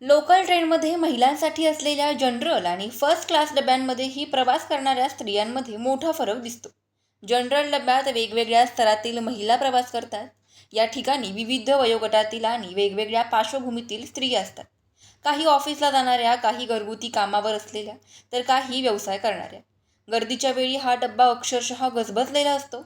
Local ट्रेनमध्ये महिलांसाठी असलेल्या जनरल आणि फर्स्ट क्लास डब्यांमध्येही प्रवास करणाऱ्या स्त्रियांमध्ये मोठा फरक दिसतो. जनरल डब्यात वेगवेगळ्या स्तरातील महिला प्रवास करतात. या ठिकाणी विविध वयोगटातील आणि वेगवेगळ्या पार्श्वभूमीतील स्त्रिया असतात. काही ऑफिसला जाणाऱ्या काही घरगुती कामावर असलेल्या तर काही व्यवसाय करणाऱ्या. गर्दीच्या वेळी हा डब्बा अक्षरशः गजबजलेला असतो.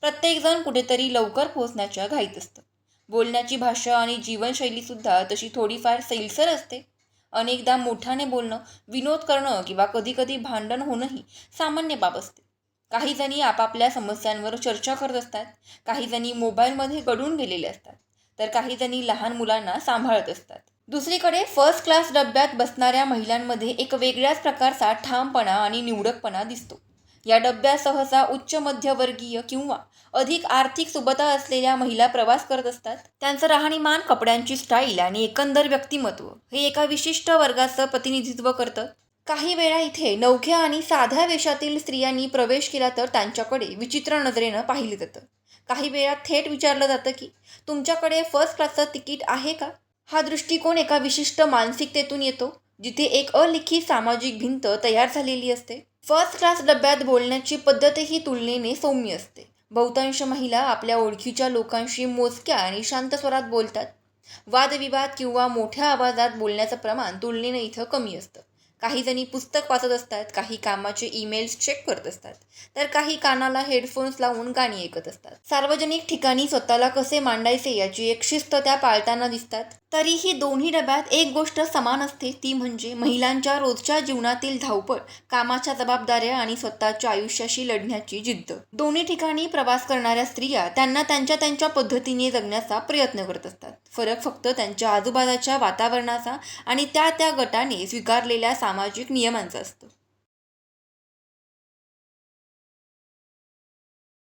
प्रत्येकजण कुठेतरी लवकर पोहोचण्याच्या घाईत असतं. बोलण्याची भाषा आणि जीवनशैलीसुद्धा तशी थोडीफार सैलसर असते. अनेकदा मोठ्याने बोलणं विनोद करणं किंवा कधीकधी भांडण होणंही सामान्य बाब असते. काही जणी आपापल्या समस्यांवर चर्चा करत असतात. काही जणी मोबाईलमध्ये गडून गेलेले असतात. तर काही जणी लहान मुलांना सांभाळत असतात. दुसरीकडे फर्स्ट क्लास डब्यात बसणाऱ्या महिलांमध्ये एक वेगळ्याच प्रकारचा ठामपणा आणि निवडकपणा दिसतो. या डब्यात सहसा उच्च मध्यवर्गीय किंवा अधिक आर्थिक सुबता असलेल्या महिला प्रवास करत असतात. त्यांचं राहणीमान कपड्यांची स्टाईल आणि एकंदर व्यक्तिमत्व हे एका विशिष्ट वर्गाचं प्रतिनिधित्व करतं. काही वेळा इथे नवख्या आणि साध्या वेशातील स्त्रियांनी प्रवेश केला तर त्यांच्याकडे विचित्र नजरेनं पाहिलं जातं. काही वेळा थेट विचारलं जातं की तुमच्याकडे फर्स्ट क्लासचं तिकीट आहे का? हा दृष्टिकोन एका विशिष्ट मानसिकतेतून येतो जिथे एक अलिखित सामाजिक भिंत तयार झालेली असते. फर्स्ट क्लास डब्यात बोलण्याची पद्धतही तुलनेने सौम्य असते. बहुतांश महिला आपल्या ओळखीच्या लोकांशी मोजक्या आणि शांत स्वरात बोलतात. वादविवाद किंवा मोठ्या आवाजात बोलण्याचं प्रमाण तुलनेनं इथं कमी असतं. काही जणी पुस्तक वाचत असतात काही कामाचे ईमेल्स चेक करत असतात तर काही कानाला हेडफोन्स लावून गाणी ऐकत असतात. सार्वजनिक ठिकाणी स्वतःला कसे मांडायचे याची एक शिस्त त्या पाळताना दिसतात. तरीही दोन्ही डब्यात एक गोष्ट समान असते ती म्हणजे महिलांच्या रोजच्या जीवनातील धावपळ कामाच्या जबाबदाऱ्या आणि स्वतःच्या आयुष्याशी लढण्याची जिद्द. दोन्ही ठिकाणी प्रवास करणाऱ्या स्त्रिया त्यांना त्यांच्या त्यांच्या पद्धतीने जगण्याचा प्रयत्न करत असतात. फरक फक्त त्यांच्या आजूबाजूच्या वातावरणाचा आणि त्या त्या गटाने स्वीकारलेल्या सामाजिक नियमांचा असतो.